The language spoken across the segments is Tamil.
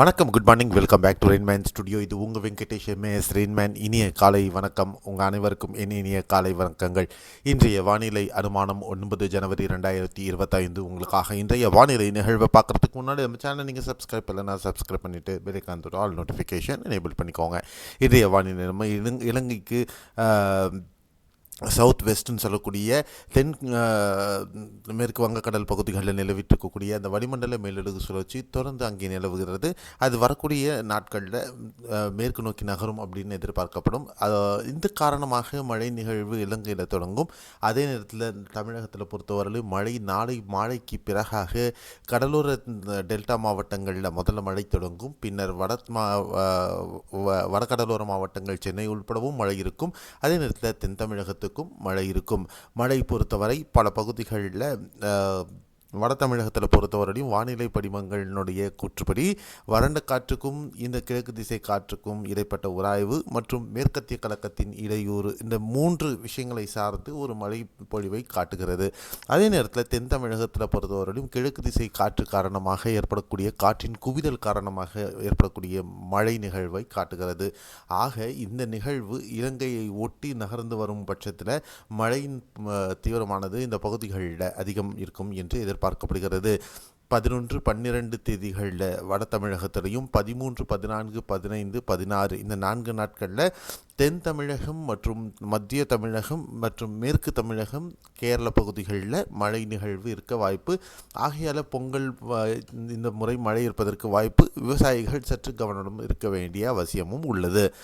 வணக்கம் good morning welcome back to Rainman studio இது உங்கள் வெங்கடேஷ் எம்ஏஎஸ் ரெயின்மேன் இனிய காலை வணக்கம். உங்கள் அனைவருக்கும் என் இனிய காலை வணக்கங்கள். இன்றைய வானிலை அனுமானம் ஒன்பது ஜனவரி ரெண்டாயிரத்தி இருபத்தைந்து. உங்களுக்காக இன்றைய வானிலை நிகழ்வை பார்க்குறதுக்கு முன்னாடி நம்ம சேனல் நீங்கள் சப்ஸ்கிரைப் இல்லைனா சப்ஸ்கிரைப் பண்ணிவிட்டு பெல்லைக்கான் ஆல் நோட்டிஃபிகேஷன் எனேபிள் பண்ணிக்கோங்க. இன்றைய வானிலை நம்ம இலங்கைக்கு சவுத் வெஸ்ட்னு சொல்லக்கூடிய தென் மேற்கு வங்கக்கடல் பகுதிகளில் நிலவிட்டிருக்கக்கூடிய அந்த வளிமண்டல மேலடுகு சுழற்சி தொடர்ந்து அங்கே நிலவுகிறது. அது வரக்கூடிய நாட்களில் மேற்கு நோக்கி நகரும் அப்படின்னு எதிர்பார்க்கப்படும். இந்த காரணமாக மழை நிகழ்வு இலங்கையில் தொடங்கும். அதே நேரத்தில் தமிழகத்தில் பொறுத்தவரையிலும் மழை நாளை மாலைக்கு பிறகாக கடலோர டெல்டா மாவட்டங்களில் முதல்ல மழை தொடங்கும். பின்னர் வட மா வ- வடகடலோர மாவட்டங்கள் சென்னை உள்படவும் மழை இருக்கும். அதே நேரத்தில் தென் இருக்கும் மழை இருக்கும். மழை பொறுத்தவரை பல பகுதிகளில் வட தமிழகத்தில் பொறுத்தவரையிலும் வானிலை படிமங்களினுடைய கூற்றுப்படி வறண்ட காற்றுக்கும் இந்த கிழக்கு திசை காற்றுக்கும் இடைப்பட்ட உராய்வு மற்றும் மேற்கத்திய கலக்கத்தின் இடையூறு இந்த மூன்று விஷயங்களை சார்ந்து ஒரு மழை பொழிவை காட்டுகிறது. அதே நேரத்தில் தென் தமிழகத்தில் பொறுத்தவரையிலும் கிழக்கு திசை காற்று காரணமாக ஏற்படக்கூடிய காற்றின் குவிதல் காரணமாக ஏற்படக்கூடிய மழை நிகழ்வை காட்டுகிறது. ஆக இந்த நிகழ்வு இலங்கையை ஒட்டி நகர்ந்து வரும் பட்சத்தில் மழையின் தீவிரமானது இந்த பகுதிகளில் அதிகம் இருக்கும் என்று எதிர்ப்பு எதிர்பார்க்கப்படுகிறது. பதினொன்று பன்னிரெண்டு தேதிகளில் வட தமிழகத்திலையும் பதிமூன்று பதினான்கு பதினைந்து பதினாறு இந்த நான்கு நாட்களில் தென் தமிழகம் மற்றும் மத்திய தமிழகம் மற்றும் மேற்கு தமிழகம் கேரள பகுதிகளில் மழை நிகழ்வு இருக்க வாய்ப்பு. ஆகையால் பொங்கல் இந்த முறை மழை இருப்பதற்கு வாய்ப்பு. விவசாயிகள் சற்று கவனம் இருக்க வேண்டிய அவசியமும் உள்ளது.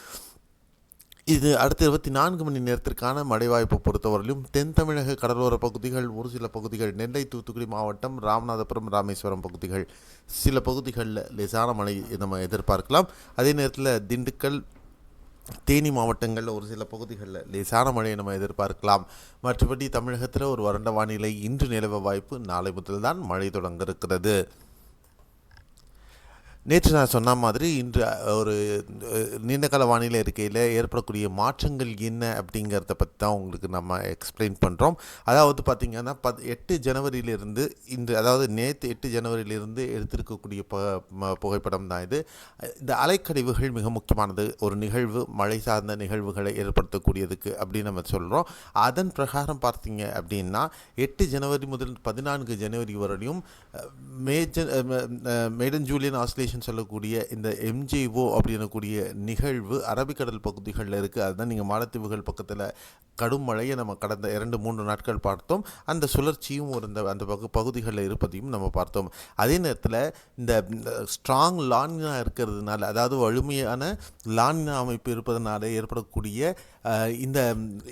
இது அடுத்த இருபத்தி நான்கு மணி நேரத்திற்கான மழை வாய்ப்பு பொறுத்தவரையிலும் தென் தமிழக கடலோர பகுதிகள் ஒரு சில பகுதிகள் நெல்லை தூத்துக்குடி மாவட்டம் ராமநாதபுரம் ராமேஸ்வரம் பகுதிகள். சில பகுதிகளில் லேசான மழை நம்ம எதிர்பார்க்கலாம். அதே நேரத்தில் திண்டுக்கல் தேனி மாவட்டங்களில் ஒரு சில பகுதிகளில் லேசான மழையை நம்ம எதிர்பார்க்கலாம். மற்றபடி தமிழகத்தில் ஒரு வறண்ட வானிலை இன்று நிலவ வாய்ப்பு நாளை முதல்தான் மழை தொடங்க இருக்கிறது. நேற்று நான் சொன்ன மாதிரி இன்று ஒரு நீண்ட நீண்டகால வானிலை இருக்கையில் ஏற்படக்கூடிய மாற்றங்கள் என்ன அப்படிங்கிறத பற்றி தான் உங்களுக்கு நம்ம எக்ஸ்பிளைன் பண்ணுறோம் அதாவது பார்த்திங்கன்னா பத் எட்டு ஜனவரியிலிருந்து இன்று அதாவது நேற்று எட்டு ஜனவரியிலிருந்து எடுத்திருக்கக்கூடிய புகைப்படம் தான் இது. இந்த அலைக்கழிவுகள் மிக முக்கியமானது. ஒரு நிகழ்வு மழை சார்ந்த நிகழ்வுகளை ஏற்படுத்தக்கூடியதுக்கு அப்படின்னு நம்ம சொல்கிறோம் அதன் பிரகாரம் பார்த்தீங்க அப்படின்னா எட்டு ஜனவரி முதல் பதினான்கு ஜனவரி வரையும் அஹ், மேஜர் மேடன் ஜூலியன் ஆஸ்லேஷன் சொல்லக்கூடிய இந்த எம்ஜிஓ அப்படின்னக்கூடிய நிகழ்வு அரபிக்கடல் பகுதிகளில் இருக்குது அதுதான் நீங்கள் மாலத்தீவுகள் பக்கத்தில் கடும் மழையை நம்ம கடந்த இரண்டு மூன்று நாட்கள் பார்த்தோம். அந்த சுழற்சியும் ஒரு இந்த அந்த பகு பகுதிகளில் இருப்பதையும் நம்ம பார்த்தோம். அதே நேரத்தில் இந்த ஸ்ட்ராங் லானினா இருக்கிறதுனால அதாவது வலிமையான லானினா அமைப்பு இருப்பதனால ஏற்படக்கூடிய இந்த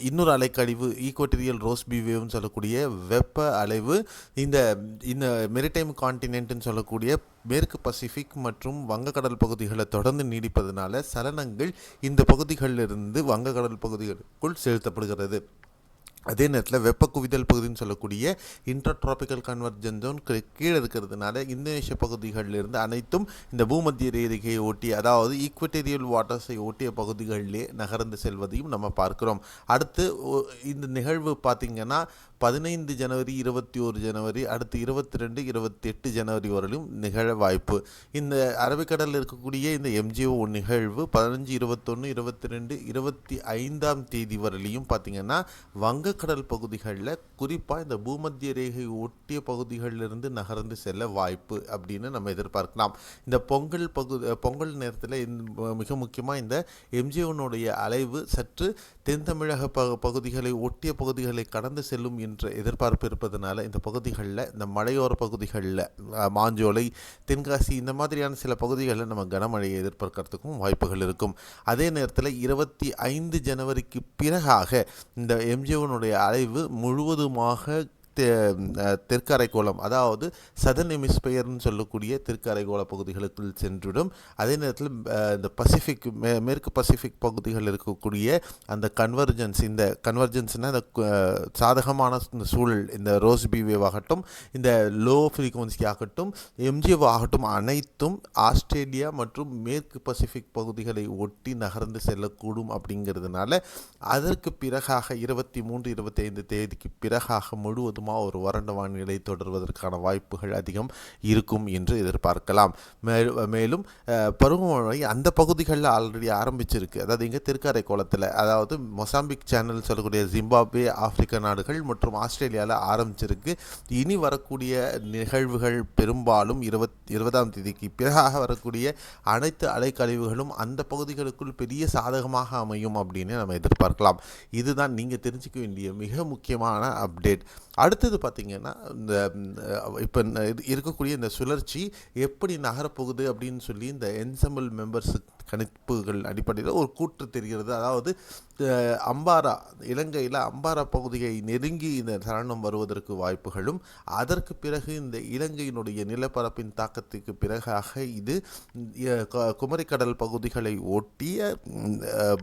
இன்னொரு அலைக்கழிவு ஈக்குவட்டரியல் ரோஸ்பி வேவ்னு சொல்லக்கூடிய வெப்ப அலைவு இந்த இந்த மெரிடைம் காண்டினென்ட்னு சொல்லக்கூடிய மேற்கு பசிபிக் மற்றும் வங்கக்கடல் பகுதிகளை தொடர்ந்து நீடிப்பதனால சலனங்கள் இந்த பகுதிகளிலிருந்து வங்கக்கடல் பகுதிகளுக்குள் செலுத்தப்படுகிறது. அதே நேரத்தில் வெப்ப குவிதல் பகுதின்னு சொல்லக்கூடிய இன்டர்ட்ராபிக்கல் கன்வர்ஜன் ஜோன் கீழே இருக்கிறதுனால இந்தோனேஷிய பகுதிகளிலிருந்து அனைத்தும் இந்த பூமத்திய ரேகையை ஒட்டி அதாவது ஈக்வட்டேரியல் வாட்டர்ஸை ஒட்டிய பகுதிகளிலே நகர்ந்து செல்வதையும் நம்ம பார்க்கிறோம். அடுத்து இந்த நிகழ்வு பார்த்திங்கன்னா பதினைந்து ஜனவரி இருபத்தி ஒரு ஜனவரி அடுத்து இருபத்தி ரெண்டு இருபத்தி எட்டு ஜனவரி வரையிலும் நிகழ வாய்ப்பு. இந்த அரபிக்கடலில் இருக்கக்கூடிய இந்த எம்ஜிஓ நிகழ்வு பதினஞ்சு இருபத்தொன்று இருபத்தி ரெண்டு இருபத்தி ஐந்தாம் தேதி வரையிலையும் பார்த்திங்கன்னா வங்கக்கடல் பகுதிகளில் குறிப்பாக இந்த பூமத்திய ரேகை ஒட்டிய பகுதிகளிலிருந்து நகர்ந்து செல்ல வாய்ப்பு அப்படின்னு நம்ம எதிர்பார்க்கலாம். இந்த பொங்கல் பகுதி பொங்கல் நேரத்தில் இந்த மிக முக்கியமாக இந்த எம்ஜிஓனுடைய அலைவு சற்று தென் தமிழக ப பகுதிகளை ஒட்டிய பகுதிகளை கடந்து செல்லும் என்ற எதிர்பார்ப்பு இருப்பதனால இந்த பகுதிகளில் இந்த மலையோர பகுதிகளில் மாஞ்சோலை தென்காசி இந்த மாதிரியான சில பகுதிகளில் நம்ம கனமழையை எதிர்பார்க்கறதுக்கும் வாய்ப்புகள் இருக்கும். அதே நேரத்தில் இருபத்தி ஐந்து ஜனவரிக்கு பிறகாக இந்த எம்ஜிஓனுடைய அலைவு முழுவதுமாக தெ அதாவது சதன் எமிஸ்பயர்னு சொல்லக்கூடிய தெற்கரைக்கோள பகுதிகளுக்குள் சென்றுவிடும் அதே நேரத்தில் இந்த பசிபிக் மே மேற்கு பசிபிக் பகுதிகளில் இருக்கக்கூடிய அந்த கன்வர்ஜன்ஸ் இந்த கன்வர்ஜன்ஸ்னால் இந்த சாதகமான இந்த சூழல் இந்த ரோஸ் பி வேவ் ஆகட்டும் இந்த லோ ஃப்ரீக்குவன்சி ஆகட்டும் எம்ஜிஓ ஆகட்டும் அனைத்தும் ஆஸ்திரேலியா மற்றும் மேற்கு பசிபிக் பகுதிகளை ஒட்டி நகர்ந்து செல்லக்கூடும் அப்படிங்கிறதுனால அதற்கு பிறகாக இருபத்தி மூன்று இருபத்தைந்து தேதிக்கு பிறகாக முழுவதும் மீண்டுமா ஒரு வறண்ட வானிலை தொடர்வதற்கான வாய்ப்புகள் அதிகம் இருக்கும் என்று எதிர்பார்க்கலாம். மேலும் பருவமழை அந்த பகுதிகளில் ஆல்ரெடி ஆரம்பிச்சிருக்கு. அதாவது இங்கே திருக்கரை கோலத்தில் அதாவது மொசாம்பிக் சேனல் சொல்லக்கூடிய ஜிம்பாப்வே ஆப்பிரிக்க நாடுகள் மற்றும் ஆஸ்திரேலியாவில் ஆரம்பிச்சிருக்கு. இனி வரக்கூடிய நிகழ்வுகள் பெரும்பாலும் இருபத் இருபதாம் தேதிக்கு பிறகாக வரக்கூடிய அனைத்து அலைக்கழிவுகளும் அந்த பகுதிகளுக்குள் பெரிய சாதகமாக அமையும் அப்படின்னு நம்ம எதிர்பார்க்கலாம். இதுதான் நீங்கள் தெரிஞ்சுக்க வேண்டிய மிக முக்கியமான அப்டேட் அடுத்தது பார்த்திங்கன்னா இந்த இப்போ இருக்கக்கூடிய இந்த சுழற்சி எப்படி நகரப்போகுது அப்படின்னு சொல்லி இந்த என்சம்பிள் மெம்பர்ஸுக்கு கணிப்புகள் அடிப்படையில் ஒரு கூற்று தெரிகிறது. அதாவது அம்பாரா இலங்கையில் அம்பாரா பகுதியை நெருங்கி இந்த சரணம் வருவதற்கு வாய்ப்புகளும் அதற்கு பிறகு இந்த இலங்கையினுடைய நிலப்பரப்பின் தாக்கத்துக்கு பிறகாக இது குமரிக்கடல் பகுதிகளை ஒட்டிய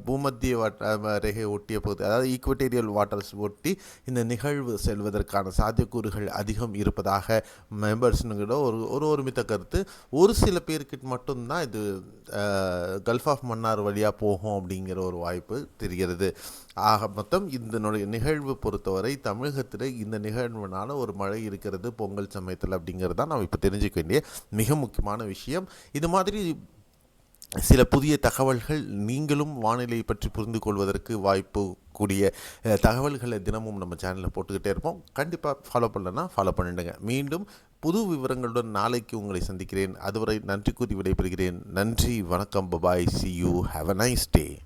பூமத்திய வாட்ட ரேகை ஒட்டிய பகுதி அதாவது ஈக்குவட்டேரியல் வாட்டர்ஸ் ஒட்டி இந்த நிகழ்வு செல்வதற்கான சாத்தியக்கூறுகள் அதிகம் இருப்பதாக மெம்பர்ஸ்னுங்கிற ஒரு ஒரு ஒருமித்த கருத்து. ஒரு சில பேருக்கு மட்டும்தான் இது கல்ஃப் ஆஃப் மன்னார் வழியாக போகும் அப்படிங்கிற ஒரு வாய்ப்பு தெரிகிறது. ஆக மொத்தம் இந்த நிகழ்வு பொறுத்தவரை தமிழகத்தில் இந்த நிகழ்வுனால ஒரு மழை இருக்கிறது பொங்கல் சமயத்தில் அப்படிங்கிறது தான் நம்ம இப்போ தெரிஞ்சுக்க வேண்டிய மிக முக்கியமான விஷயம். இது மாதிரி சில புதிய தகவல்கள் நீங்களும் வானிலை பற்றி புரிந்து கொள்வதற்கு வாய்ப்பு கூடிய தகவல்களை தினமும் நம்ம சேனலில் போட்டுக்கிட்டே இருப்போம். கண்டிப்பாக ஃபாலோ பண்ணலன்னா ஃபாலோ பண்ணிடுங்க. மீண்டும் புது விவரங்களுடன் நாளைக்கு உங்களை சந்திக்கிறேன். அதுவரை நன்றி கூறி விடைபெறுகிறேன். நன்றி வணக்கம் bye bye see you have a nice day